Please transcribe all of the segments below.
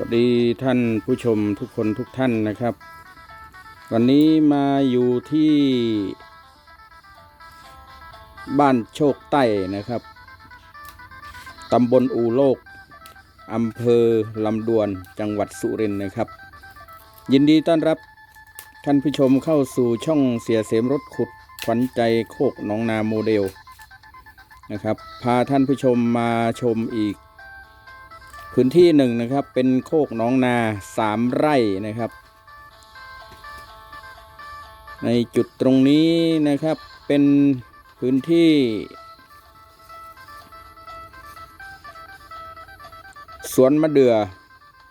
สวัสดีท่านผู้ชมทุกคนทุกท่านนะครับ วันนี้มาอยู่ที่ บ้านโชคใต้นะครับตำบลอูโลกอำเภอลำดวนจังหวัดสุรินทร์นะครับ ยินดีต้อนรับท่านผู้ชมเข้าสู่ช่องเสียเสมรถขุดขวัญใจโคกหนองนาโมเดลนะครับ พาท่านผู้ชมมาชมอีก พื้นที่หนึ่งนะครับ เป็นโคกน้องนาสามไร่นะครับ ในจุดตรงนี้นะครับเป็นพื้นที่สวนมะเดื่อ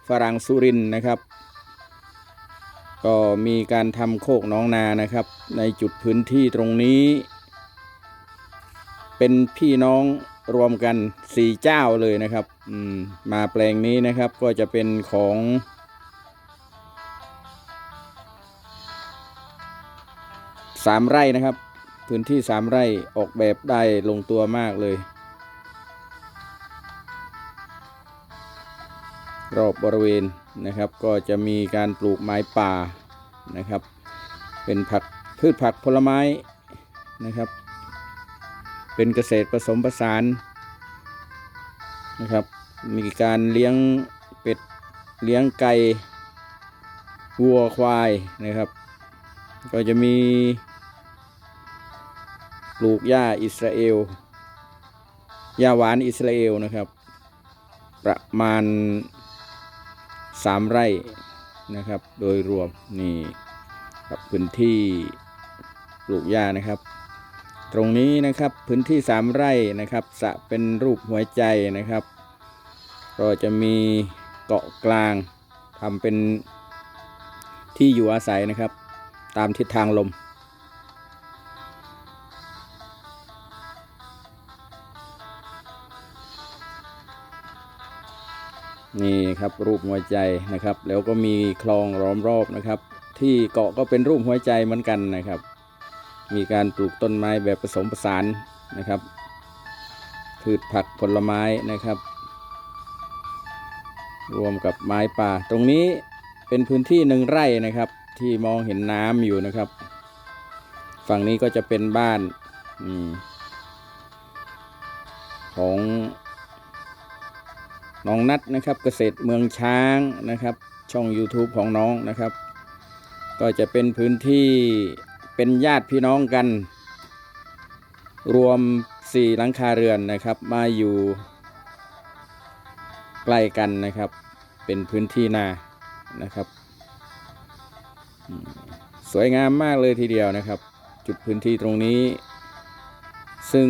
ฝรั่งสุรินนะครับ ก็มีการทำโคกน้องนานะครับ ในจุดพื้นที่ตรงนี้ เป็นพี่น้อง รวมกันสี่เจ้าเลยนะครับอืมมาแปลงนี้นะครับก็จะเป็นของ สามไร่นะครับ พื้นที่สามไร่ออกแบบได้ลงตัวมากเลย รอบบริเวณนะครับก็จะมีการปลูกไม้ป่านะครับ เป็นผักพืชผักผลไม้นะครับ เป็นเกษตรผสมผสานนะครับ มีการเลี้ยงเป็ดเลี้ยงไก่วัวควายนะครับ ก็จะมีปลูกหญ้าอิสราเอลหญ้าหวานอิสราเอลนะครับ ประมาณสามไร่นะครับ โดยรวมนี่ครับพื้นที่ปลูกหญ้านะครับ รงนี้นะครับพื้นที่สามไร่นะครับสะเป็นรูปหัวใจนะครับ ก็จะมีเกาะกลางทำเป็นที่อยู่อาศัยนะครับ ตามทิศทางลม นี่ครับรูปหัวใจนะครับ แล้วก็มีคลองล้อมรอบนะครับ ที่เกาะก็เป็นรูปหัวใจเหมือนกันนะครับ มีการปลูกต้นไม้แบบผสมผสานนะครับ พืชผักผลไม้นะครับ รวมกับไม้ป่า ตรงนี้เป็นพื้นที่หนึ่งไร่นะครับ ที่มองเห็นน้ำอยู่นะครับ ฝั่งนี้ก็จะเป็นบ้านอของน้องนัดนะครับเกษตรเมืองช้างนะครับ ช่อง YouTube ของน้องนะครับ ก็จะเป็นพื้นที่ เป็นญาติพี่น้องกัน รวมสี่หลังคาเรือนนะครับ มาอยู่ใกล้กันนะครับ เป็นพื้นที่นานะครับ สวยงามมากเลยทีเดียวนะครับ จุดพื้นที่ตรงนี้ ซึ่ง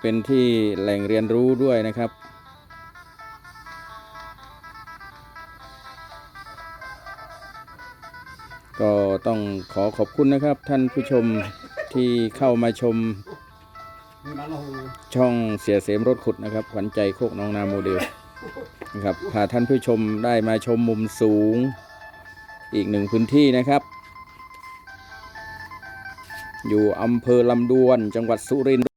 เป็นที่แหล่งเรียนรู้ด้วยนะครับ ก็ต้องขอขอบคุณนะครับ ท่านผู้ชมที่เข้ามาชมช่องเสียเสมรถขุดนะครับ ขวัญใจโคกน้องนาโมเดลนะครับพาท่านผู้ชมได้มาชมมุมสูง อีกหนึ่งพื้นที่นะครับ อยู่อำเภอลำดวนจังหวัดสุรินทร์